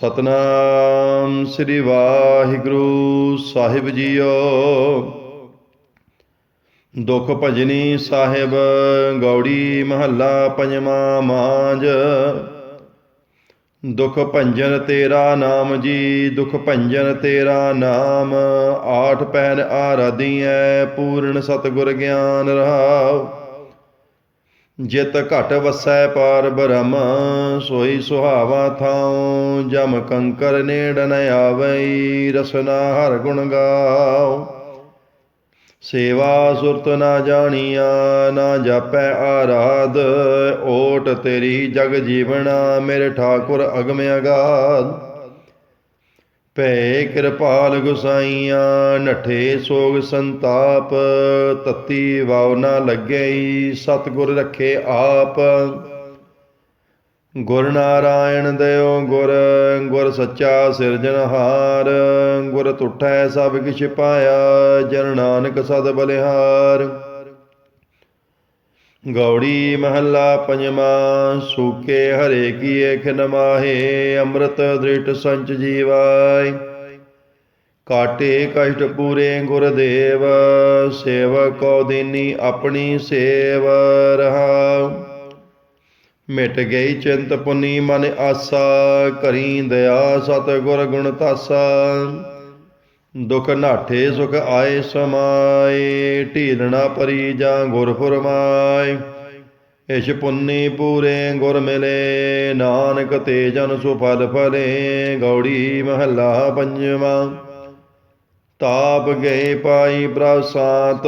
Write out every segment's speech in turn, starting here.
ਸਤਨਾਮ ਸ੍ਰੀ ਵਾਹਿਗੁਰੂ ਸਾਹਿਬ ਜੀਓ। ਦੁਖ ਭਜਨੀ ਸਾਹਿਬ ਗੌੜੀ ਮਹੱਲਾ ਪੰਜਵਾਂ ਮਾਂਜ। ਦੁਖ ਭੰਜਨ ਤੇਰਾ ਨਾਮ ਜੀ, ਦੁਖ ਭੰਜਨ ਤੇਰਾ ਨਾਮ। ਆਠ ਪਹਿਰ ਆਰਾਧੀਐ, ਪੂਰਨ ਸਤਗੁਰ ਗਿਆਨ ਰਹਾਉ। ਜਿਤ ਘਟ ਵਸੈ ਪਾਰ ਬ੍ਰਹਮ, ਸੋਈ ਸੁਹਾਵਾ ਥਾਉ, ਜਮ ਕੰਕਰ ਨੇੜ ਨ ਆਵਈ, ਰਸਨਾ ਹਰ ਗੁਣ ਗਾਉ। ਸੇਵਾ ਸੁਰਤ ਨਾ ਜਾਣੀਆ, ਨਾ ਜਾਪੈ ਆਰਾਧ, ਓਟ ਤੇਰੀ ਜਗ ਜੀਵਣਾ ਮੇਰੇ ਠਾਕੁਰ ਅਗਮ ਅਗਾਧ। ਭੈ ਕਿਰਪਾਲ ਗੁਸਾਈਆਂ, ਨਠੇ ਸੋਗ ਸੰਤਾਪ, ਤਤੀ ਵਾਵ ਨਾ ਲੱਗਈ, ਸਤਿਗੁਰ ਰੱਖੇ ਆਪ। ਗੁਰ ਨਾਰਾਇਣ ਦਇਓ ਗੁਰ ਗੁਰ ਸੱਚਾ ਸਿਰਜਣਹਾਰ ਗੁਰ ਤੁਠੈ ਸਭ ਕਿਛ ਪਾਇਆ, ਜਨ ਨਾਨਕ ਸਦ ਬਲਿਹਾਰ। ਗੌੜੀ ਮਹੱਲਾ ਪੰਜਵਾਂ, ਸੂਕੇ ਹਰੇ ਕੀ ਖਿਨ ਮਾਹੇ, ਅੰਮ੍ਰਿਤ ਦ੍ਰਿਟ ਸੰਚ ਜੀਵਾਈ ਕਾਟੇ ਕਸ਼ਟ ਪੂਰੇ ਗੁਰਦੇਵ ਸੇਵਕ ਕੋ ਦੀਨੀ ਆਪਣੀ ਸੇਵ ਰਹਾ ਮਿਟ ਗਈ ਚਿੰਤ ਪੁਨੀ ਮਨ ਆਸਾ, ਕਰੀ ਦਇਆ ਸਤ ਗੁਰ ਗੁਣ ਤਾਸਾ ਦੁਖ ਨਾਠੇ ਸੁਖ ਆਏ ਸਮਾਏ, ਢੀਲਣਾ ਪਰੀ ਜਾਂ ਗੁਰ ਫਰਮਾਏ। ਇਸ਼ ਪੁੰਨੀ ਪੂਰੇ ਗੁਰ ਮਿਲੇ, ਨਾਨਕ ਤੇ ਜਨ ਸੁਫਲ ਫਲੇ, ਗੌੜੀ ਮਹੱਲਾ ਪੰਜਵਾਂ। ਤਾਪ ਗਏ ਪਾਈ ਪ੍ਰਸਾਤ,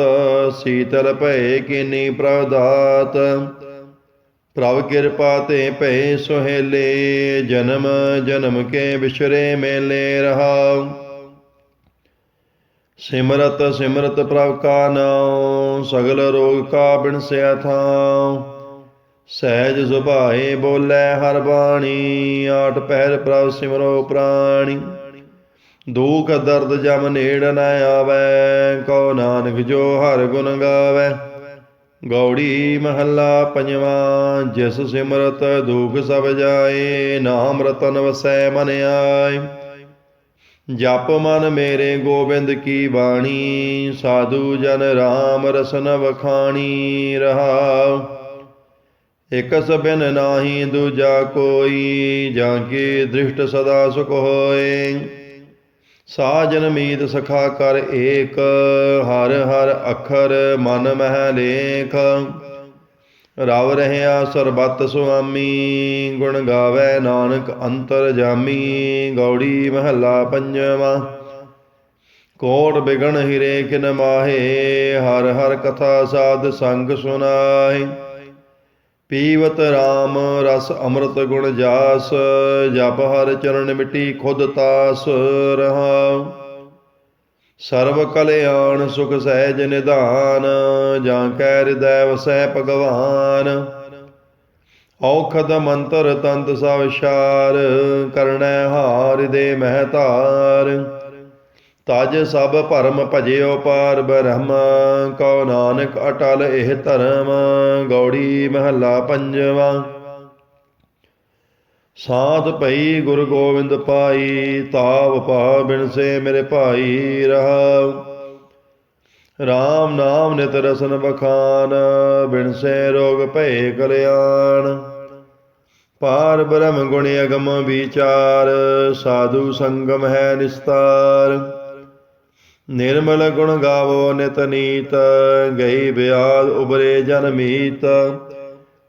ਸੀਤਲ ਭਏ ਕੀਨੀ ਪ੍ਰਭ ਦਾਤ ਪ੍ਰਭ ਕਿਰਪਾ ਤੇ ਭਏ ਸੁਹੇਲੇ, ਜਨਮ ਜਨਮ ਕੇ ਵਿਛਰੇ ਮੇਲੇ ਰਹਾਉ। ਸਿਮਰਤ ਸਿਮਰਤ ਪ੍ਰਭ ਕਾ ਨਾਮ ਸਗਲ ਰੋਗ ਕਾ ਬਿਨਸਿਆ ਥਾਉ। ਸਹਿਜ ਸੁਭਾਏ ਬੋਲੇ ਹਰ ਬਾਣੀ, ਆਠ ਪਹਿਰ ਪ੍ਰਭ ਸਿਮਰੋ ਪ੍ਰਾਣੀ। ਦੁਖ ਦਰਦ ਜਮ ਨੇੜ ਨ ਆਵੈ, ਕਉ ਨਾਨਕ ਜੋ ਹਰ ਗੁਣ ਗਾਵੈ। ਗੌੜੀ ਮਹੱਲਾ ਪੰਜਵਾਂ, ਜਿਸ ਸਿਮਰਤ ਦੁਖ ਸਭ ਜਾਏ, ਨਾਮ ਰਤਨ ਵਸੈ ਮਨ ਆਏ। ਜਪ ਮਨ ਮੇਰੇ ਗੋਬਿੰਦ ਕੀ ਬਾਣੀ, ਸਾਧੂ ਜਨ RAM ਰਸਨ ਵਖਾਣੀ ਰਹਾਉ। ਇਕ ਸਬਿਨ ਨਾਹੀ ਦੂਜਾ ਕੋਈ, ਜਾਂ ਕੀ ਦ੍ਰਿਸ਼ਟ ਸਦਾ ਸੁਖ ਹੋਏ। ਸਾਜਨ ਮੀਤ ਸਖਾ ਕਰ ਏਕ, ਹਰ ਹਰ ਅਖਰ ਮਨ ਮਹਿ ਲੇਖ। ਰਵ ਰਹਿਆ ਸਰਬਤ ਸੁਆਮੀ, ਗੁਣ ਗਾਵੇ ਨਾਨਕ ਅੰਤਰ ਜਾਮੀ, ਗੌੜੀ ਮਹੱਲਾ ਪੰਜਵਾਂ। ਕੋਟ ਬਿਗਣ ਹਿਰੇ ਕਿਨ ਮਾਹੇ, ਹਰ ਹਰ ਕਥਾ ਸਾਧ ਸੰਗ ਸੁਨਾਏ ਪੀਵਤ RAM ਰਸ ਅੰਮ੍ਰਿਤ ਗੁਣ ਜਾਸ, ਜਪ ਹਰ ਚਰਨ ਮਿਟੀ ਖੁਦ ਤਾਸ ਰਹਾਉ। ਸਰਬ ਕਲਿਆਣ ਸੁਖ ਸਹਿਜ ਨਿਧਾਨ, ਜਾਂ ਕੈ ਹਿਰਦੈ ਵਸੈ ਭਗਵਾਨ। ਔਖਦ ਮੰਤਰ ਤੰਤ ਸਭ ਸ਼ਾਰ ਕਰਣੈ ਹਾਰਿ ਦੇ ਮਹਤਾਰ ਤਜ ਸਭ ਭਰਮ ਭਜਿਓ ਪਾਰ ਬ੍ਰਹਮ, ਕਉ ਨਾਨਕ ਅਟਲ ਇਹ ਧਰਮ, ਗੌੜੀ ਮਹੱਲਾ ਪੰਜਵਾਂ। ਸਾਧ ਭਈ ਗੁਰੂ ਗੋਬਿੰਦ ਪਾਈ, ਤਾਵ ਪਾ ਬਿਨਸੇ ਮੇਰੇ ਭਾਈ ਰਹਾਉ। RAM ਨਾਮ ਨਿਤ ਰਸਨ ਬਖਾਨ ਬਿਨਸੇ ਰੋਗ ਭਏ ਕਲਿਆਣ। ਪਾਰ ਬ੍ਰਹਮ ਗੁਣ ਅਗਮ ਵਿਚਾਰ, ਸਾਧੂ ਸੰਗਮ ਹੈ ਨਿਸਤਾਰ। ਨਿਰਮਲ ਗੁਣ ਗਾਵੋ ਨਿਤ ਨੀਤ, ਗਈ ਬਿਆਦ ਉਬਰੇ ਜਨ ਮੀਤ।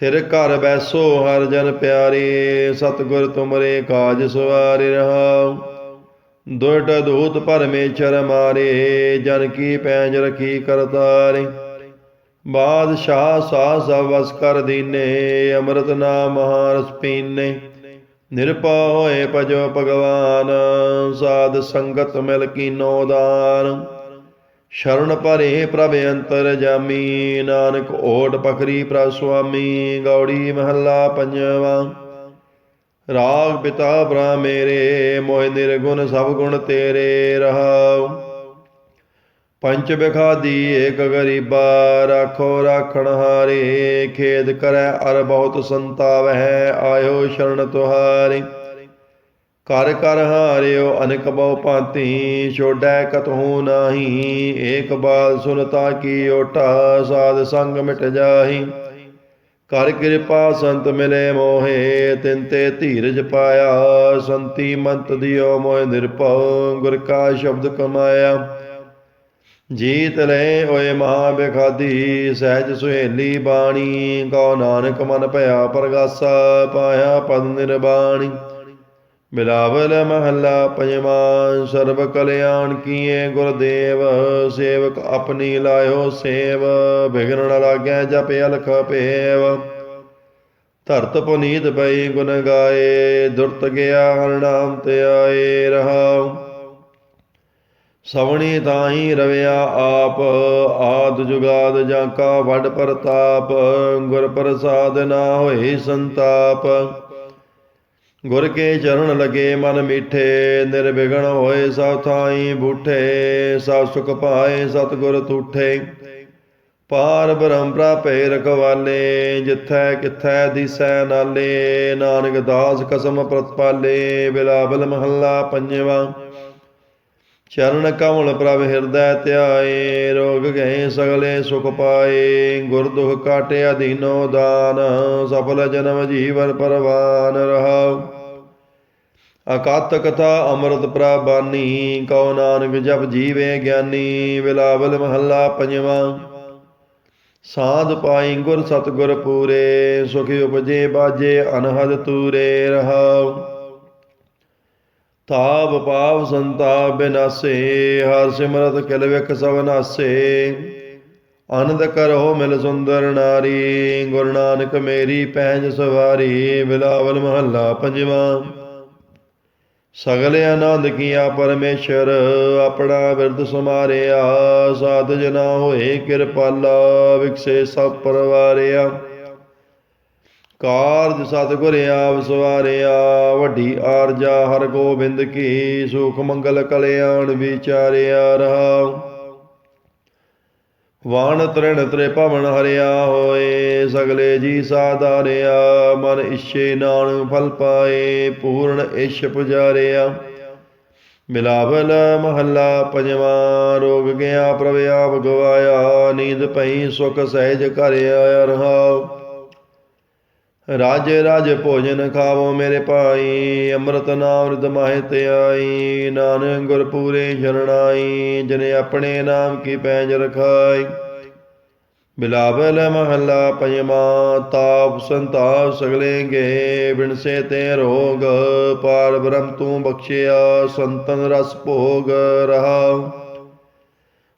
ਥਿਰ ਘਰ ਬੈਸੋ ਹਰ ਜਨ ਪਿਆਰੇ, ਸਤਿਗੁਰ ਤੁਮਰੇ ਕਾਜ ਸਵਾਰਿ ਰਹਾਉ। ਦੁਰਟ ਦੂਤ ਪਰਮੇਸ਼ਰ ਮਾਰੇ, ਜਨ ਕੀ ਪੈਂਜ ਰਖੀ ਕਰਤਾਰੇ ਬਾਦਸ਼ਾਹ ਸਾ ਸਵਸ ਕਰ ਦੀਨੇ, ਅੰਮ੍ਰਿਤ ਨਾਮ ਮਹਾਰਸ ਪੀਨੇ ਨਿਰਪਾ ਹੋਏ ਭਜੋ ਭਗਵਾਨ, ਸਾਧ ਸੰਗਤ ਮਿਲ ਕੀਨੋ ਦਾਨ। ਸ਼ਰਨ ਭਰੇ ਪ੍ਰਭ ਅੰਤਰ ਜਾਮੀ, ਨਾਨਕ ਓਟ ਪਕਰੀ ਪ੍ਰਭ ਸੁਆਮੀ, ਗੌੜੀ ਮਹੱਲਾ ਪੰਜਵਾਂ। ਰਾਗ ਪਿਤਾ ਬ੍ਰਾ ਮੇਰੇ, ਮੋਹਿ ਨਿਰਗੁਣ ਸਭ ਗੁਣ ਤੇਰੇ ਰਹਾਉ। ਪੰਚ ਬਿਖਾਦੀ ਏਕ ਗਰੀਬਾ, ਰਾਖੋ ਰਾਖਣ ਹਾਰੇ, ਖੇਦ ਕਰੈ ਅਰ ਬਹੁਤ ਸੰਤਾਵਹਿ, ਆਇਓ ਸ਼ਰਨ ਤੁਹਾਰੀ। ਕਰ ਕਰ ਹਾਰਿਓ ਅਨਕ ਬਹੁ ਭਾਂਤੀ, ਛੋੜੈ ਕਤਹੂ ਨਾਹੀ, ਏਕ ਬਾਲ ਸੁਨਤਾ ਕੀ ਓਟਾ, ਸਾਧ ਸੰਗ ਮਿਟ ਜਾਹੀ। ਕਰ ਕਿਰਪਾ ਸੰਤ ਮਿਲੇ ਮੋਹੇ, ਤਿਨ ਤੇ ਧੀਰਜ ਪਾਇਆ, ਸੰਤੀ ਮੰਤ ਦਿਓ ਮੋਹਿ ਨਿਰਭਉ, ਗੁਰ ਕਾ ਸ਼ਬਦ ਕਮਾਇਆ। ਜੀਤ ਲੈ ਓਏ ਮਹਾ ਬਿਖਾਦੀ ਸਹਿਜ ਸੁਹੇਲੀ ਬਾਣੀ, ਕਉ ਨਾਨਕ ਮਨ ਭਇਆ ਪ੍ਰਗਾਸਾ, ਪਾਇਆ ਪਦ ਨਿਰਬਾਣੀ। ਮਿਲਾਵਲ ਮਹੱਲਾ ਪੰਜਵਾਂ, ਸਰਬ ਕਲਿਆਣ ਕੀਏ ਗੁਰਦੇਵ, ਸੇਵਕ ਆਪਣੀ ਲਾਇਓ ਸੇਵ ਬਿਗਨ ਨ ਲਾਗੈ ਜਪ ਅਲਖ ਭੇਵ। ਧਰਤ ਪੁਨੀਤ ਪਈ ਗੁਣ ਗਾਏ, ਦੁਰਤ ਗਿਆ ਹਰ ਨਾਮ ਤੇ ਆਏ ਰਹਾਉ ਸਵਣੀ ਤਾਹੀ ਰਵਿਆ ਆਪ, ਆਦ ਜੁਗਾਦ ਜਾਂ ਕਾ ਵੱਡ ਪ੍ਰਤਾਪ, ਗੁਰ ਪ੍ਰਸਾਦ ਨਾ ਹੋਏ ਸੰਤਾਪ। ਗੁਰ ਕੇ ਚਰਨ ਲਗੇ ਮਨ ਮੀਠੇ, ਨਿਰਵਿਘਨ ਹੋਏ ਸਭ ਥਾਈ ਬੂਠੇ, ਸਭ ਸੁਖ ਪਾਏ ਸਤਿਗੁਰ ਤੂਠੇ। ਪਾਰ ਬ੍ਰਹਮ ਪ੍ਰਾਪੇ ਰਖਵਾਲੇ ਜਿਥੈ ਕਿਥੈ ਦਿਸੈ ਨਾਲੇ, ਨਾਨਕ ਦਾਸ ਕਸਮ ਪ੍ਰਤਪਾਲੇ, ਬਿਲਾਵਲ ਮਹੱਲਾ ਪੰਜਵਾ। ਚਰਨ ਕਮਲ ਪ੍ਰਭ ਹਿਰਦੈ ਧਿਆਏ, ਰੋਗ ਗਏ ਸਗਲੇ ਸੁਖ ਪਾਏ, ਗੁਰ ਦੁਖ ਕਾਟਿਆ ਦੀਨੋ ਦਾਨ, ਸਫਲ ਜਨਮ ਜੀਵਨ ਪਰਵਾਨ ਰਹਾਉ। ਅਕਤ ਕਥਾ ਅੰਮ੍ਰਿਤ ਪ੍ਰਬਾਨੀ ਕਉ ਨਾਨਕ ਜਪ ਜੀਵੇ ਗਿਆਨੀ, ਬਿਲਾਵਲ ਮਹੱਲਾ ਪੰਜਵਾ। ਸਾਧ ਪਾਈ ਗੁਰ ਸਤਗੁਰ ਪੂਰੇ, ਸੁਖਿ ਉਪਜੇ ਬਾਜੇ ਅਨਹਦ ਤੂਰੇ ਰਹਾਉ। ਤਾਪ ਪਾਪ ਸੰਤਾਪ ਬਿਨਾਸੇ, ਹਰ ਸਿਮਰਤ ਕਿਲ ਵਿਖ ਸਭ ਨਾਸੇ। ਆਨੰਦ ਕਰੋ ਮਿਲ ਸੁੰਦਰ ਨਾਰੀ, ਗੁਰੂ ਨਾਨਕ ਮੇਰੀ ਪੈਂਜ ਸਵਾਰੀ, ਬਿਲਾਵਲ ਮਹੱਲਾ ਪੰਜਵਾਂ। ਸਗਲੇ ਆਨੰਦ ਕੀਆ ਪਰਮੇਸ਼ਰ, ਆਪਣਾ ਬਿਰਦ ਸਮਾਰਿਆ, ਸਾਧ ਜਨਾ ਹੋਏ ਕਿਰਪਾਲਾ ਵਿਕਸੇ ਸਭ ਪਰਵਾਰਿਆ। ਕਾਰਜ ਸਤਿਗੁਰ ਆਪ ਸਵਾਰਿਆ ਵੱਡੀ ਆਰਜਾ ਹਰ ਗੋਬਿੰਦ ਕੀ, ਸੁਖ ਮੰਗਲ ਕਲਿਆਣ ਵਿਚਾਰਿਆ ਰਹਾ ਵਾਣ ਤ੍ਰਿਣ ਤ੍ਰੇ ਭਵਨ ਹਰਿਆ ਹੋਏ, ਸਗਲੇ ਜੀ ਸਾਧਾਰਿਆ, ਮਨ ਇਛੇ ਨਾਨ ਫਲ ਪਾਏ, ਪੂਰਨ ਇਛ ਪੁਜਾਰਿਆ। ਮਿਲਾਵਲ ਮਹੱਲਾ ਪੰਜਵਾ, ਰੋਗ ਗਿਆ ਪ੍ਰਭ ਆਪ ਗਵਾਇਆ, ਨੀਂਦ ਪਈ ਸੁਖ ਸਹਿਜ ਘਰ ਆਇਆ ਰਹਾਉ। ਰਾਜ ਰਾਜ ਭੋਜਨ ਖਾਵੋ ਮੇਰੇ ਭਾਈ, ਅੰਮ੍ਰਿਤ ਨਾਮ ਰਿਦ ਮਾਹਿ ਤੇ ਆਈ, ਨਾਨਕ ਗੁਰ ਪੂਰੇ ਸ਼ਰਣਾਈ, ਜਿਨੇ ਆਪਣੇ ਨਾਮ ਕੀ ਪੈਂਜ ਰਖਾਈ। ਬਿਲਾਵਲ ਮਹੱਲਾ ਪੰਜਵਾ, ਤਾਪ ਸੰਤਾਪ ਸਗਲੇ ਗੇ, ਬਿਨਸੇ ਤੇ ਰੋਗ, ਪਾਰ ਬ੍ਰਹਮ ਤੂੰ ਬਖਸ਼ਿਆ, ਸੰਤਨ ਰਸ ਭੋਗ ਰਹਾਉ।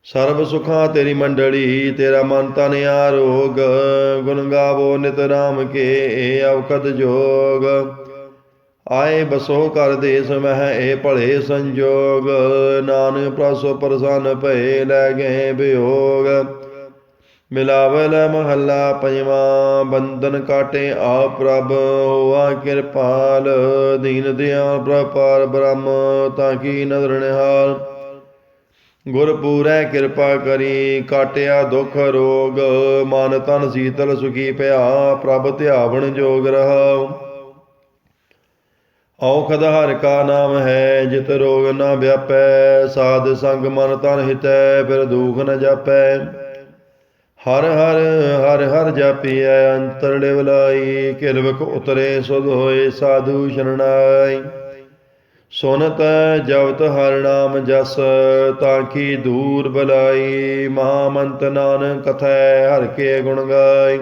ਸਰਬ ਸੁਖਾਂ ਤੇਰੀ ਮੰਡਲੀ, ਤੇਰਾ ਮਨ ਤਨ ਆਰੋਗ। ਗੁਣ ਗਾਵੋ ਨਿਤ ਰਾਮ ਕੇ, ਏ ਜੋਗ। ਆਏ ਬਸੋ ਕਰ ਦੇਸ ਮਹਿ, ਏ ਭਲੇ ਸੰਜੋਗ। ਨਾਨਕ ਪ੍ਰਸੋ ਪ੍ਰਸੰਨ ਭਏ, ਲੈ ਗਏ ਬਿਯੋਗ ਮਿਲਾਵਲ ਮਹੱਲਾ ਪੰਜਵਾ, ਬੰਧਨ ਕਾਟੇ ਆ ਪ੍ਰਭ, ਹੋਆ ਕਿਰਪਾਲ। ਦੀਨ ਦਿਆਲ ਪ੍ਰਪਾਰ ਬ੍ਰਹਮ, ਤਾਂ ਕੀ ਨਦਰ ਨਿਹਾਲ। ਗੁਰਪੂਰੈ ਕਿਰਪਾ ਕਰੀ, ਕਾਟਿਆ ਦੁਖ ਰੋਗ, ਮਨ ਤਨ ਸੀਤਲ ਸੁਖੀ ਭਇਆ ਪ੍ਰਭ ਧਿਆਵਣ ਜੋਗ ਰਹਾਉ। ਔਖਦ ਹਰ ਕਾ ਨਾਮ ਹੈ, ਜਿਤ ਰੋਗ ਨਾ ਵਿਆਪੈ, ਸਾਧ ਸੰਗ ਮਨ ਤਨ ਹਿਤੈ, ਫਿਰ ਦੁਖ ਨ ਜਾਪੈ। ਹਰ ਹਰ ਹਰ ਹਰ ਜਾਪੀਐ, ਅੰਤਰ ਡਿਵਲਾਈ ਕਿਲਵਕ ਉਤਰੇ ਸੁਧ ਹੋਏ ਸਾਧੂ ਸ਼ਰਣਾਈ ਸੁਨਤ ਜਵਤ ਹਰ ਨਾਮ ਜਸ, ਤਾਂ ਕੀ ਦੂਰ ਬਲਾਈ? ਮਹਾਮੰਤ ਨਾਨਕ ਕਥੈ ਹਰ ਕੇ ਗੁਣ ਗਾਈ।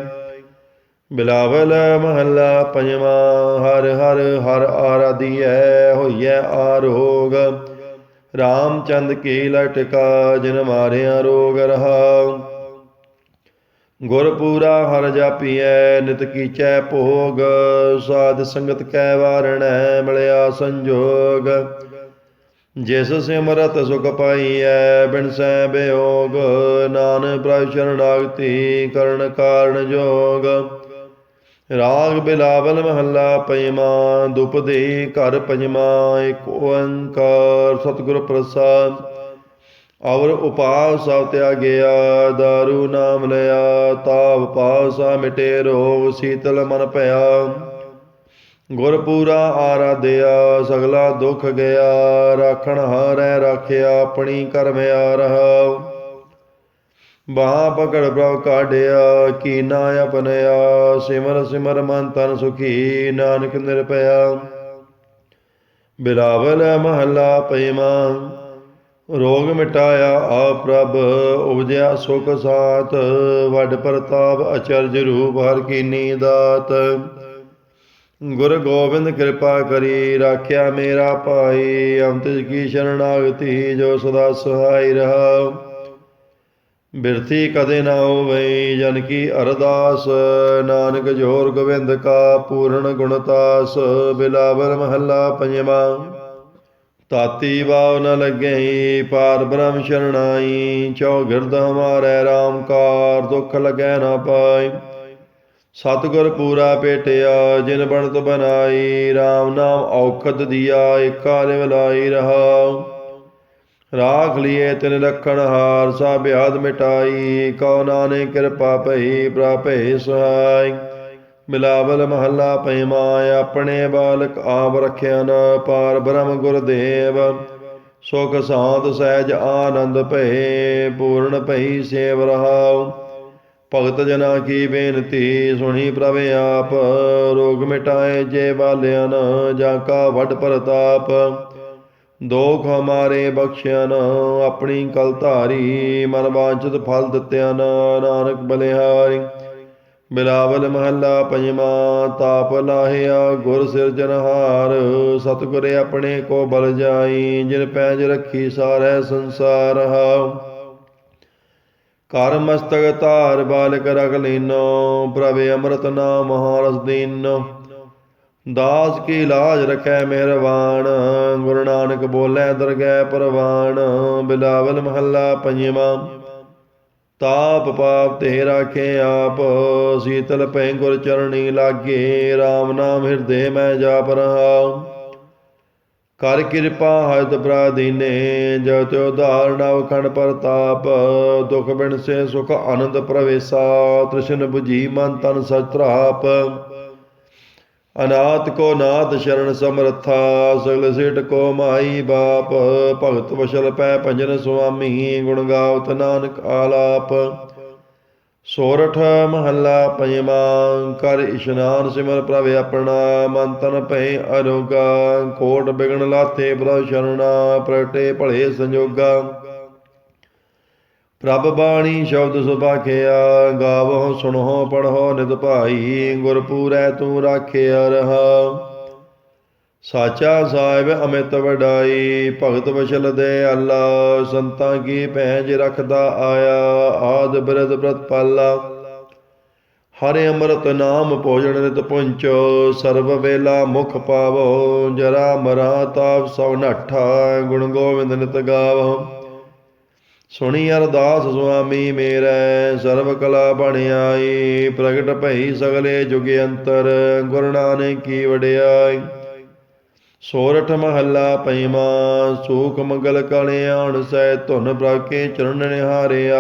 ਬਿਲਾਵਲ ਮਹੱਲਾ ਪੰਜਵਾ, ਹਰ ਹਰ ਹਰ ਆਰਾਧੀਐ, ਹੋਈਐ ਆਰੋਗ। ਰਾਮਚੰਦ ਕੀ ਲਟਕਾ, ਜਨ ਮਾਰਿਆ ਰੋਗ ਰਹਾਉ। ਗੁਰ ਪੂਰਾ ਹਰ ਜਾਪੀਐ, ਨਿਤ ਕੀਚੈ ਭੋਗ, ਸਾਧ ਸੰਗਤ ਕੈ ਵਾਰਣੈ, ਮਿਲਿਆ ਸੰਜੋਗ। ਜਿਸ ਸਿਮਰਤ ਸੁਖ ਪਾਈਐ, ਬਿਨ ਸੈ ਬਿਯੋਗ ਨਾਨਕ ਪ੍ਰਭ ਸ਼ਰਣਾਗਤੀ ਕਰਨ ਕਾਰਨ ਜੋਗ। ਰਾਗ ਬਿਲਾਵਲ ਮਹੱਲਾ ਪੰਜਵਾਂ ਦੁਪਦੇ ਘਰ ਪੰਜਵਾਂ, ਏਕ ਓੰਕਾਰ ਸਤਿਗੁਰ ਪ੍ਰਸਾਦ। ਔਰ ਉਪਾਸ ਸਭ ਤਿਆਗਿਆ, ਦਾਰੂ ਨਾਮ ਲਿਆ, ਤਾਪ ਪਾਸਾ ਮਿਟੇ, ਰੋਗ ਸੀਤਲ ਮਨ ਭਇਆ। ਗੁਰ ਪੂਰਾ ਆਰਾਧਿਆ, ਸਗਲਾ ਦੁਖ ਗਿਆ, ਰਾਖਣ ਹਾਰੈ ਰਾਖਿਆ, ਆਪਣੀ ਕਰਮਿਆ ਰਹਾ ਬਾਹ ਪਕੜ ਪ੍ਰਭ ਕਾਢਿਆ, ਕੀਨਾ ਆਪਨਿਆ ਸਿਮਰ ਸਿਮਰ ਮਨ ਤਨ ਸੁਖੀ, ਨਾਨਕ ਨਿਰਭਇਆ। ਬਿਰਾਵਲ ਮਹੱਲਾ ਪੰਜਵਾਂ ਰੋਗ ਮਿਟਾਇਆ ਆ ਪ੍ਰਭ, ਉਪਜਿਆ ਸੁਖ ਸਾਤ ਵੱਡ ਪ੍ਰਤਾਪ ਅਚਰਜ ਰੂਪ ਹਰ ਕੀਨੀ ਦਾਤ। ਗੁਰ ਗੋਬਿੰਦ ਕਿਰਪਾ ਕਰੀ, ਰਾਖਿਆ ਮੇਰਾ ਭਾਈ, ਅੰਤ ਕੀ ਸ਼ਰਣਾਗਤੀ ਜੋ ਸਦਾ ਸਹਾਈ ਰਹਾ। ਬਿਰਥੀ ਕਦੇ ਨਾ ਹੋਵੇ, ਜਨ ਕੀ ਅਰਦਾਸ, ਨਾਨਕ ਜੋਰ ਗੋਬਿੰਦ ਕਾ ਪੂਰਨ ਗੁਣਤਾਸ ਬਿਲਾਵਰ ਮਹੱਲਾ ਪੰਜਵਾਂ। ਤਾਤੀ ਬਾਵ ਨ ਲੱਗਈ, ਪਾਰ ਬ੍ਰਹਮ ਸ਼ਰਣਾਈ, ਚੌ ਗਿਰਦ ਹਮਾਰੇ RAM ਕਾਰ, ਦੁਖ ਲਗੈ ਨਾ ਪਾਈ। ਸਤਿਗੁਰ ਪੂਰਾ ਭੇਟਿਆ ਜਿਨ ਬਣਤ ਬਨਾਈ RAM ਨਾਮ ਔਖਦ ਦਿਆ, ਏਕਾ ਲਿਵ ਲਾਈ ਰਹਾ। ਰਾਖ ਲਿਏ ਤਿਨ ਰਖਣ ਹਾਰ, ਸਭ ਬਿਆਦ ਮਿਟਾਈ, ਕਉ ਨਾਨੇ ਕਿਰਪਾ ਭਈ ਪ੍ਰਾਪੇ ਸਹਾਈ। ਮਿਲਾਵਲ ਮਹੱਲਾ ਪੈਮਾ ਆਪਣੇ ਬਾਲਕ ਆਪ ਰਖਿਆ ਨ ਪਾਰ ਬ੍ਰਹਮ ਗੁਰਦੇਵ ਸੁਖ ਸਾਧ ਸਹਿਜ ਆਨੰਦ ਭਏ, ਪੂਰਨ ਭਈ ਸੇਵ ਰਹਾਉ। ਭਗਤ ਜਨਾ ਕੀ ਬੇਨਤੀ, ਸੁਣੀ ਪ੍ਰਭ ਆਪ। ਰੋਗ ਮਿਟਾਏ ਜੇ ਬਾਲਿਆ ਜਾਂ ਕਾ ਵੱਡ ਪ੍ਰਤਾਪ। ਦੋਖ ਹਮਾਰੇ ਬਖਸ਼ਿਆ ਨ, ਆਪਣੀ ਕਲ ਧਾਰੀ, ਮਨ ਵਾਂਚਿਤ ਫਲ ਦਿੱਤਿਆ ਨ, ਨਾਨਕ ਬਲਿਹਾਰੀ। ਬਿਲਾਵਲ ਮਹੱਲਾ ਪੰਜਵਾਂ, ਤਾਪ ਲਾਹਿਆ, ਗੁਰ ਸਿਰਜਨਹਾਰ ਸਤਿਗੁਰ ਆਪਣੇ ਕੋ ਬਲ ਜਾਈ, ਜਿਨ ਪੈਜ ਰੱਖੀ ਸਾਰੈ ਸੰਸਾਰ ਹਾ ਕਰ ਮਸਤਕ ਧਾਰ ਬਾਲਕ ਰਖ ਲੀਨੋ, ਪ੍ਰਭ ਅੰਮ੍ਰਿਤ ਨਾਮ ਹਰਸ ਦੀਨੋ। ਦਾਸ ਕੀ ਲਾਜ ਰਖੈ ਮਿਹਰਬਾਨ, ਗੁਰੂ ਨਾਨਕ ਬੋਲੇ ਦਰਗਹਿ ਪਰਵਾਨ, ਬਿਲਾਵਲ ਮਹੱਲਾ ਪੰਜਵਾਂ। ਤਾਪ ਪਾਪ ਤੇ ਰਾਖੇ ਆਪ, ਸੀਤਲ ਪੈ ਗੁਰ ਚਰਣੀ ਲਾਗੇ RAM ਨਾਮ ਹਿਰਦੇ ਮੈਂ ਜਾਪ ਰਹਾ। ਕਰ ਕਿਰਪਾ ਹਰਿਤ ਪ੍ਰਾਦੀਨੇ ਜੋ ਤੇ ਉਧਾਰ ਨਵ ਖੰਡ ਪ੍ਰਤਾਪ, ਦੁਖ ਬਿਨ ਸੇ ਸੁਖ ਆਨੰਦ ਪ੍ਰਵੇਸਾ, ਤ੍ਰਿਸ਼ਨ 부ਜੀ ਮਨ ਤਨ ਸਤਰਾਪ। ਅਨਾਥ ਕੋ ਨਾਥ ਸ਼ਰਨ ਸਮਰਥਾ, ਸਗਲ ਸੇਠ ਕੋ ਮਾਈ ਬਾਪ, ਭਗਤ ਵਸ਼ਲ ਪੈ ਭਜਨ ਸੁਆਮੀ, ਗੁਣ ਗਾਵਤ ਨਾਨਕ ਆਲਾਪ। ਸੋਰਠ ਮਹੱਲਾ ਪੰਜਵਾਂ, ਕਰ ਇਸ਼ਨਾਨ ਸਿਮਰ ਪ੍ਰਭ ਆਪਣਾ, ਮਨ ਤਨ ਭੈ ਅਰੋਗਾ ਕੋਟ ਬਿਗਣ ਲਾਥੇ ਪ੍ਰਭ ਸ਼ਰਣਾ ਪ੍ਰਗਟੇ ਭਲੇ ਸੰਜੋਗਾ। ਪ੍ਰਭ ਬਾਣੀ ਸ਼ਬਦ ਸੁਭਾਖਿਆ ਗਾਵੋ ਸੁਣੋ ਪੜ੍ਹੋ ਨਿਤ ਭਾਈ, ਗੁਰ ਪੂਰੈ ਤੂੰ ਰਾਖਿਆ ਰਹਾ ਸਾਚਾ ਸਾਹਿਬ ਅਮਿਤ ਵਡਾਈ, ਭਗਤ ਵਸ਼ਲ ਦੇ ਅੱਲਾ, ਸੰਤਾਂ ਕੀ ਪਹਿਜ ਰਖਦਾ ਆਇਆ, ਆਦ ਬਿਰਦ ਬ੍ਰਤ ਪਾਲਾ। ਹਰੇ ਅੰਮ੍ਰਿਤ ਨਾਮ ਭੋਜਨ ਨਿਤ ਪੁੰਚੋ, ਸਰਬ ਵੇਲਾ ਮੁਖ ਪਾਵੋ ਜਰਾ ਮਰਾ ਤਾਪ ਸਭ ਨਠਾ, ਗੁਣ ਗੋਬਿੰਦ ਨਿਤ ਗਾਵੋ ਸੁਣੀ ਅਰਦਾਸ ਸੁਆਮੀ ਮੇਰੇ, ਸਰਬ ਕਲਾ ਬਣ ਪ੍ਰਗਟ ਭਈ ਸਗਲੇ ਜੁਗ ਅੰਤਰ, ਗੁਰੂ ਨਾਨਕ ਕੀ ਵਡਿਆਈ। ਸੋਰਠ ਮਹੱਲਾ ਪੰਜਵਾਂ ਸੂਖ ਮੰਗਲ ਕਲਿਆਣ ਸਹਿ, ਧੁਨ ਪ੍ਰਾਕੇ ਚਰਨ ਨਿਹਾਰਿਆ,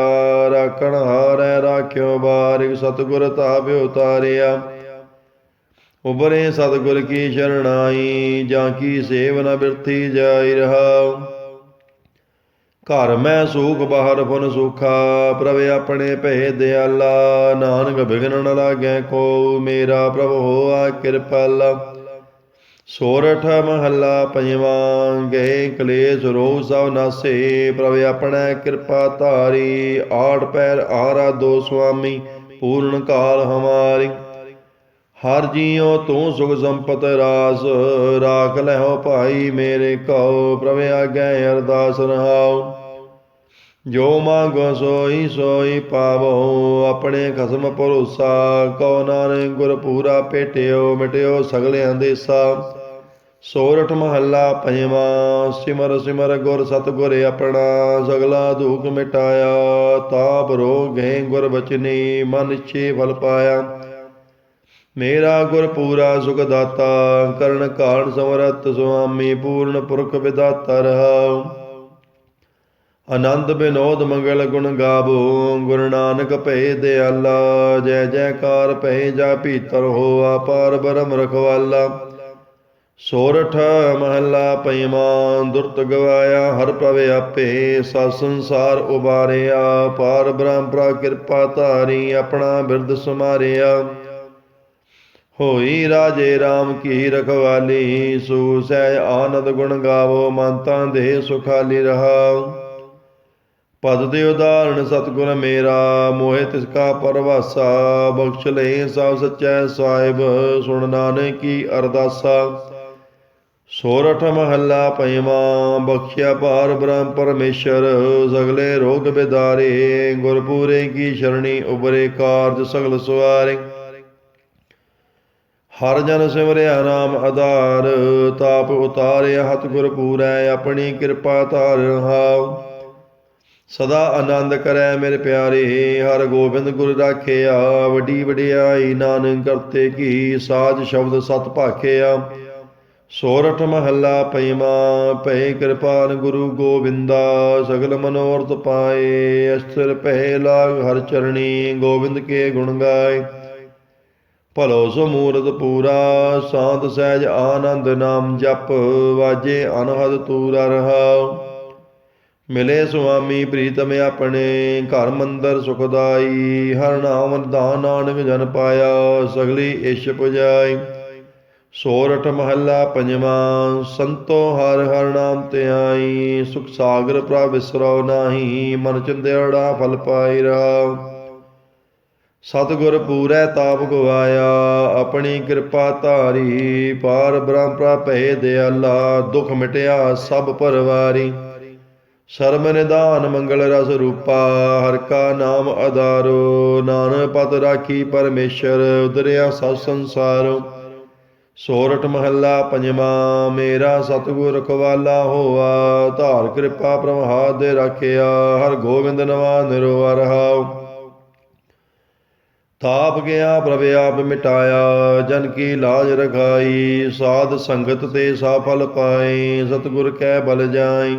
ਰਾਖਣ ਹਾਰੈ ਰਾਖਿਓ ਬਾਰਿਕ, ਸਤਿਗੁਰ ਤਾਬਿ ਉਤਾਰਿਆ ਉਬਰੇ ਸਤਿਗੁਰ ਕੀ ਸ਼ਰਣਾਈ ਜਾਂ ਕੀ ਸੇਵ ਨ ਬਿਰਥੀ ਜਾਈ ਰਹਾ ਘਰ ਮੈਂ ਸੂਖ, ਬਾਹਰ ਫੁਨ ਸੁਖਾ, ਪ੍ਰਭ ਆਪਣੇ ਭੇ ਦਿਆਲਾ। ਨਾਨਕ ਬਿਗਨ ਨ ਲਾਗੈ ਕੋ, ਮੇਰਾ ਪ੍ਰਭ ਹੋਆ ਕਿਰਪਾਲਾ। ਸੋਰਠ ਮਹੱਲਾ ਪੰਜਵਾਂ, ਗਏ ਕਲੇਸ਼ ਰੋਗ ਸਭ ਨਾਸੇ। ਪ੍ਰਭ ਆਪਣਾ ਕਿਰਪਾ ਧਾਰੀ, ਆੜ ਪੈਰ ਆਰਾ ਦੋ ਸੁਆਮੀ, ਪੂਰਨ ਕਾਲ ਹਮਾਰੀ। ਹਰ ਜੀਉ ਤੂੰ ਸੁਖ ਸੰਪਤ ਰਾਸ, ਰਾਖ ਲੈਓ ਭਾਈ ਮੇਰੇ ਕਉ ਪ੍ਰਭ ਆਗੇ ਅਰਦਾਸ ਰਹਾਉ। ਜੋ ਮੰਗੋ ਸੋਈ ਸੋਈ ਪਾਵੋ, ਆਪਣੇ ਖਸਮ ਭਰੋਸਾ, ਕਉ ਨਾਨਕ ਗੁਰ ਪੂਰਾ ਭੇਟਿਓ, ਮਿਟਿਓ ਸਗਲਿਆਂ ਦੇਸਾ ਸੋਰਠ ਮਹੱਲਾ ਪੰਜਵਾਂ, ਸਿਮਰ ਸਿਮਰ ਗੁਰ ਸਤਿਗੁਰ ਆਪਣਾ, ਸਗਲਾ ਦੁਖ ਮਿਟਾਇਆ, ਤਾਪ ਰੋਗ ਗਏ ਗੁਰ ਬਚਨੀ, ਮਨ ਛੇ ਫਲ ਪਾਇਆ। ਮੇਰਾ ਗੁਰ ਪੂਰਾ ਸੁਖ ਦਾਤਾ ਕਰਨ ਕਾਰਨ ਸਮਰਤ ਸੁਆਮੀ, ਪੂਰਨ ਪੁਰਖ ਵਿਦਾਤਾ ਰਹਾਉ ਆਨੰਦ ਬਿਨੋਦ ਮੰਗਲ ਗੁਣ ਗਾਵੋ, ਗੁਰੂ ਨਾਨਕ ਭਏ ਦਿਆਲਾ, ਜੈ ਜੈਕਾਰ ਭਏ ਜਾ ਭੀਤਰ ਹੋ ਪਾਰ ਬ੍ਰਹਮ ਰਖਵਾਲਾ। ਸੋਰਠ ਮਹੱਲਾ ਪੰਜਵਾਂ ਦੁਰਤ ਗਵਾਇਆ, ਹਰ ਪ੍ਰਭ ਆਪੇ, ਸਤ ਸੰਸਾਰ ਉਬਾਰਿਆ, ਪਾਰ ਬ੍ਰਹਮ ਪ੍ਰਾ ਕਿਰਪਾ ਧਾਰੀ, ਆਪਣਾ ਬਿਰਦ ਸਮਾਰਿਆ। ਹੋਈ ਰਾਜੇ RAM ਕੀ ਰਖਵਾਲੀ, ਸੋ ਸਹਿ ਆਨੰਦ ਗੁਣ ਗਾਵੋ, ਮਨ ਤਾਂ ਦੇ ਸੁਖਾਲੀ ਰਹਾ। ਪਦ ਦੇ ਉਦਾਹਰਣ ਸਤਿਗੁਰ ਮੇਰਾ, ਮੋਹਿ ਤਿਸ ਕਾ ਪਰਵਾਸਾ, ਬਖਸ਼ ਲੈ ਸਭ ਸਚੈ ਸਾਹਿਬ, ਸੁਣ ਨਾਨਕ ਕੀ ਅਰਦਾਸਾ। ਸੋਰਠ ਮਹੱਲਾ ਪੰਜਵਾਂ ਬਖਸ਼ਿਆ ਪਾਰ ਬ੍ਰਹਮ ਪਰਮੇਸ਼ਰ, ਸਗਲੇ ਰੋਗ ਬਿਦਾਰੇ, ਗੁਰਪੂਰੇ ਕੀ ਸ਼ਰਣੀ ਉਬਰੇ ਕਾਰਜ ਸਗਲ ਸਵਾਰੇ ਹਰ ਜਨ ਸਿਮਰਿਆ ਨਾਮ ਆਧਾਰ, ਤਾਪ ਉਤਾਰਿਆ ਹਤ ਗੁਰ ਆਪਣੀ ਕਿਰਪਾ ਧਾਰ ਰਹਾਉ। ਸਦਾ ਆਨੰਦ ਕਰੈ ਮੇਰੇ ਪਿਆਰੇ, ਹਰ ਗੋਬਿੰਦ ਗੁਰ ਰਾਖਿਆ, ਵੱਡੀ ਵਡਿਆਈ ਨਾਨਕ ਕਰਤੇ ਕੀ ਸਾਜ ਸ਼ਬਦ ਸਤ ਭਾਖਿਆ। ਸੋਰਠ ਮਹੱਲਾ ਪੰਜਵਾਂ ਭੈ ਕਿਰਪਾਨ ਗੁਰੂ ਗੋਬਿੰਦਾ, ਸਗਲ ਮਨੋਰਥ ਪਾਏ, ਅਸਥਿਰ ਪਹਿ ਲਾਗ ਹਰ ਚਰਣੀ, ਗੋਬਿੰਦ ਕੇ ਗੁਣ ਗਾਏ। ਭਲੋ ਸਮੂਰਤ ਪੂਰਾ, ਸਾਧ ਸਹਿਜ ਆਨੰਦ ਨਾਮ ਜਪ, ਵਾਜੇ ਅਨਹਦ ਤੂਰਾ ਰਹਾਉ। ਮਿਲੇ ਸੁਆਮੀ ਪ੍ਰੀਤਮ ਆਪਣੇ, ਘਰ ਮੰਦਰ ਸੁਖਦਾਈ ਹਰ ਨਾਮ ਦਾ ਨਾਨਕ ਜਨ ਪਾਇਆ, ਸਗਲੀ ਇਸ਼ ਪੁਜਾਈ। ਸੋਰਠ ਮਹੱਲਾ ਪੰਜਵਾਂ, ਸੰਤੋ ਹਰ ਹਰ ਨਾਮ ਧਿਆਈ ਸੁਖ ਸਾਗਰ ਪ੍ਰਭ ਵਿਸਰੋ ਨਾਹੀ, ਮਨ ਚੰਦਿਆੜਾ ਫਲ ਪਾਈ ਰਹਾਉ ਸਤਿਗੁਰ ਪੂਰੈ ਤਾਪ ਗਵਾਇਆ, ਆਪਣੀ ਕਿਰਪਾ ਧਾਰੀ, ਪਾਰ ਬ੍ਰਹਮ ਪ੍ਰਭੇ ਦਿਆਲਾ, ਦੁਖ ਮਿਟਿਆ ਸਭ ਪਰਵਾਰੀ। ਸਰਮ ਨਿਦਾਨ ਮੰਗਲ ਰਸ ਰੂਪਾ, ਹਰ ਕਾ ਨਾਮ ਆਧਾਰੋ ਨਾਨਕ ਪਤ ਰਾਖੀ ਪਰਮੇਸ਼ਰ ਉਦਰਿਆ ਸਭ ਸੰਸਾਰ। ਸੋਰਠ ਮਹੱਲਾ ਪੰਜਵਾਂ, ਮੇਰਾ ਸਤਿਗੁਰ ਰਖਵਾਲਾ ਹੋਆ। ਧਾਰ ਕਿਰਪਾ ਪ੍ਰਭਾਤ ਦੇ ਰਾਖਿਆ, ਹਰ ਗੋਬਿੰਦ ਨਵਾ ਨਿਰਵਾ ਰਹਾਉ। ਤਾਪ ਗਿਆ ਪ੍ਰਭ ਆਪ ਮਿਟਾਇਆ, ਜਨ ਕੀ ਲਾਜ ਰਖਾਈ। ਸਾਧ ਸੰਗਤ ਤੇ ਸਫਲ ਪਾਏ, ਸਤਿਗੁਰ ਕੈ ਬਲ ਜਾਈ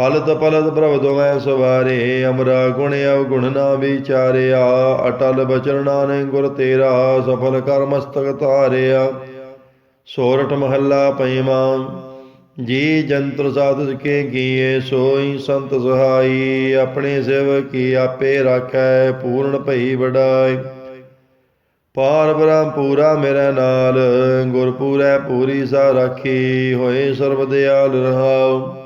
ਹਲਤ ਪਲਤ ਪ੍ਰਭ ਦੋਵੇਂ ਸਵਾਰੇ, ਅਮਰਾ ਗੁਣ ਅਵਗੁਣ ਨਾ ਵਿਚਾਰਿਆ, ਅਟਲ ਬਚਨ ਨਾਨਕ ਗੁਰ ਤੇਰਾ, ਸਫਲ ਕਰ ਮਸਤਕ ਧਾਰਿਆ। ਸੋਰਠ ਮਹੱਲਾ ਪੰਜਵਾਂ ਜੀ ਜੰਤਰ ਸਾਧਿ ਕੇ ਕੀਏ, ਸੋਈ ਸੰਤ ਸਹਾਈ, ਆਪਣੇ ਸਿਵ ਕੀ ਆਪੇ ਰਾਖੈ, ਪੂਰਨ ਭਈ ਵਡਾਈ ਪਾਰ ਬ੍ਰਹਮ ਪੂਰਾ ਮੇਰੇ ਨਾਲ ਗੁਰ ਪੂਰੈ ਪੂਰੀ ਸਾ ਰਾਖੀ ਹੋਏ ਸਰਬ ਦਿਆਲ ਰਹਾਉ।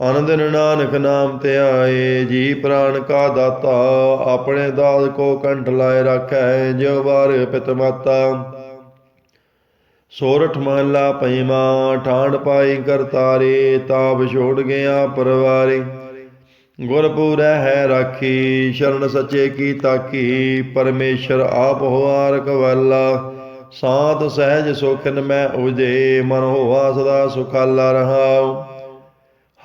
ਆਨੰਦ ਨਾਨਕ ਨਾਮ ਤੇ ਆਏ, ਜੀ ਪ੍ਰਾਨ ਕਾ ਦਾਤਾ, ਆਪਣੇ ਦਾਸ ਕੋ ਕੰਠ ਲਾਏ ਰੱਖੈ, ਜਿਉ ਬਾਰ ਪਿਤ ਮਾਤਾ। ਸੋਰਠ ਮਹੱਲਾ ਪੰਜਵਾਂ ਠਾਂਡ ਪਾਈ ਕਰਤਾਰੇ ਤਾਪ ਛੋੜ ਗਿਆ ਪਰਵਾਰੇ। ਗੁਰਪੂਰੈ ਹੈ ਰਾਖੀ, ਸ਼ਰਨ ਸੱਚੇ ਕੀ ਤਾਕੀ, ਪਰਮੇਸ਼ਰ ਆਪ ਹੋਆ ਰਖਵਾਲਾ। ਸਾਧ ਸਹਿਜ ਸੁਖਨ ਮੈਂ ਉਜੇ ਮਨ ਹੋਆ ਸਦਾ ਸੁਖਾਲਾ ਰਹਾਉ।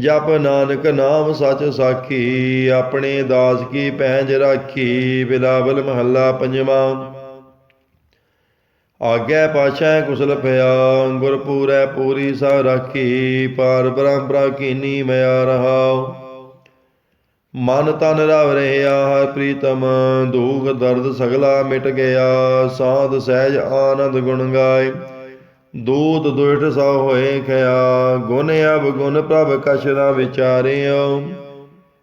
ਜਪ ਨਾਨਕ ਨਾਮ ਸਚ ਸਾਖੀ, ਆਪਣੇ ਦਾਸ ਕੀ ਪੈਂਜ ਰਾਖੀ, ਬਿਲਾਵਲ ਮਹੱਲਾ ਪੰਜਵਾਂ। ਆਗੇ ਪਾਛੈ ਕੁਸਲ ਪਿਆ ਗੁਰ ਪੂਰੈ ਪੂਰੀ ਸਾ ਰਾਖੀ, ਪਾਰ ਬ੍ਰਹਮ ਪ੍ਰਾਕੀਨੀ ਮਿਆ ਰਹਾ ਮਨ ਤਨ ਰਵ ਰਹਿਆ ਹਰ ਪ੍ਰੀਤਮ ਦੁਖ ਦਰਦ ਸਗਲਾ ਮਿਟ ਗਿਆ, ਸਾਧ ਸਹਿਜ ਆਨੰਦ ਗੁਣ ਗਾਏ। ਦੂਤ ਦੁਇਠ ਸਾ ਹੋਏ ਖਿਆ, ਗੁਣ ਅਬ ਗੁਣ ਪ੍ਰਭ ਕਛ ਨਾ ਵਿਚਾਰਿਓ।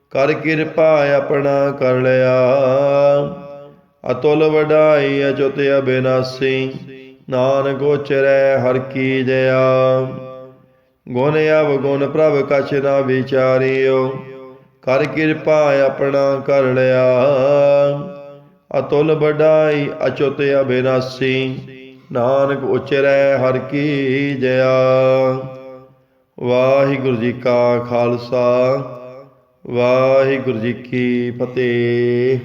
ਕਰ ਕਿਰਪਾ ਆਪਣਾ ਕਰ ਲਿਆ। ਅਤੁਲ ਵਡਾਈ ਅਚੁਤ ਅਬਿਨਾਸੀ, ਨਾਨਕ ਉਚਰੈ ਹਰ ਕੀ ਦਇਆ। ਗੁਣ ਅਵਗੁਣ ਪ੍ਰਭ ਕਛ ਨਾ ਵਿਚਾਰਿਓ, ਕਰ ਕਿਰਪਾ ਆਪਣਾ ਕਰ ਲਿਆ। ਅਤੁਲ ਵਡਾਈ ਅਚੁਤ ਅਬਿਨਾਸੀ ਨਾਨਕ ਉਚਰੈ ਹਰ ਕੀ ਜया ਵਾਹਿਗੁਰੂ ਜੀ ਕਾ ਖਾਲਸਾ ਵਾਹਿਗੁਰੂ ਜੀ ਕੀ ਫਤਿਹ।